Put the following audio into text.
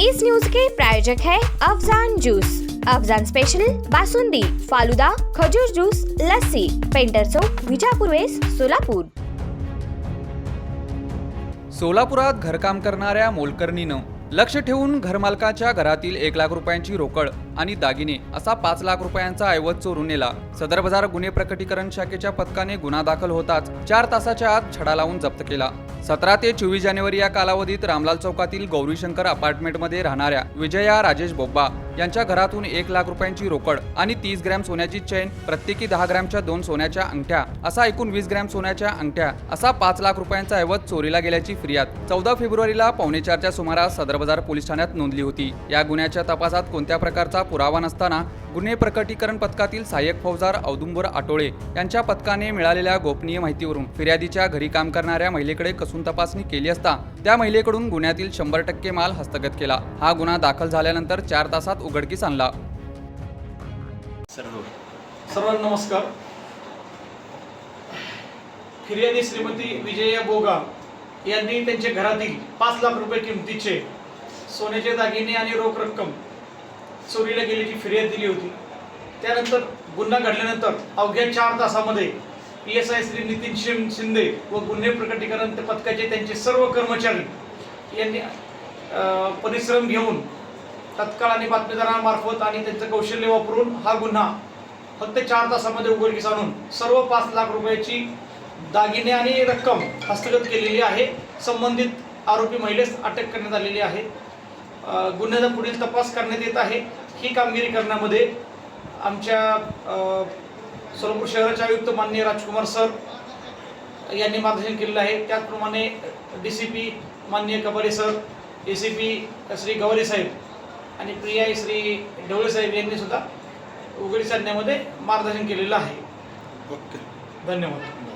इस news के प्रायोजक है अफजान जूस। अफजान स्पेशल बासुंदी फालुदा खजूर जूस लस्सी पेंटर चौक विजापूर वेस सोलापूर। सोलापुरात घरकाम करणाऱ्या मोलकर्णीनं लक्ष ठेवून घरमालकाच्या घरातील एक लाख रुपयांची रोकड आणि दागिने असा पाच लाख रुपयांचा ऐवज चोरून नेला. सदर बाजार गुन्हे प्रकटीकरण शाखेच्या पथकाने गुन्हा दाखल होताच चार तासाच्या आत छडा लावून जप्त केला. सतरा ते चोवीस जानेवारी या कालावधीत रामलाल चौकातील गौरीशंकर अपार्टमेंटमध्ये राहणाऱ्या विजया राजेश बोब्बा यांच्या घरातून एक लाख रुपयांची रोकड आणि तीस ग्रॅम सोन्याची चैन प्रत्येकी दहा ग्रॅमच्या दोन सोन्याच्या अंगठ्या असा एकूण वीस ग्रॅम सोन्याच्या अंगठ्या असा पाच लाख रुपयांचा ऐवज चोरीला गेल्याची फिर्याद चौदा फेब्रुवारीला पावणे चारच्या सुमारास सदर बाजार पोलीस ठाण्यात नोंदली होती. या गुन्ह्याच्या तपासात कोणत्या प्रकारचा पुरावा नसताना गुन्हे प्रकटीकरण पथकातील सहाय्यक फौजदार औदुंबर आटोळे यांच्या पथकाने मिळालेल्या गोपनीय माहितीवरून फिर्यादीच्या घरी काम करणाऱ्या महिलेकडे कसून तपासणी केली असता त्या महिलेकडून गुन्ह्यातील शंभर टक्के माल हस्तगत केला. हा गुन्हा दाखल झाल्यानंतर चार तासात उघडकीस आणला. सर्व. सर्वांना नमस्कार. फिर्यादी श्रीमती विजया बोगा यांनी त्यांच्या घरातील पाच लाख रुपये किमतीचे सोन्याचे दागिने आणि रोख रक्कम चोरीला गेल्याची फिर्याद दिली होती. त्यानंतर गुन्हा घडल्यानंतर अवघ्या चार तासामध्ये P S I Shri Nitin Shinde व गुन्हे प्रकटीकरण पथकाचे त्यांचे सर्व कर्मचारी यांनी परिश्रम घेऊन तत्काळ आणि बातमीदारांमार्फत आणि त्यांचं कौशल्य वापरून हा गुन्हा फक्त चार तासामध्ये उघडकीस आणून सर्व पाच लाख रुपयाची दागिने आणि रक्कम हस्तगत केलेली आहे. संबंधित आरोपी महिलेस अटक करण्यात आलेली आहे. गुन्ह्याचा पुढील तपास करण्यात येत आहे. ही कामगिरी करण्यामध्ये आमच्या सोलापूर शहराचे आयुक्त माननीय राजकुमार सर यांनी मार्गदर्शन केलेलं आहे. त्याचप्रमाणे डी सी पी माननीय Kabare sir A C P Shri Gawari साहेब आणि प्रिया श्री ढवळे साहेब यांनी सुद्धा उघडीस आणण्यामध्ये मार्गदर्शन केलेलं आहे. ओके. धन्यवाद.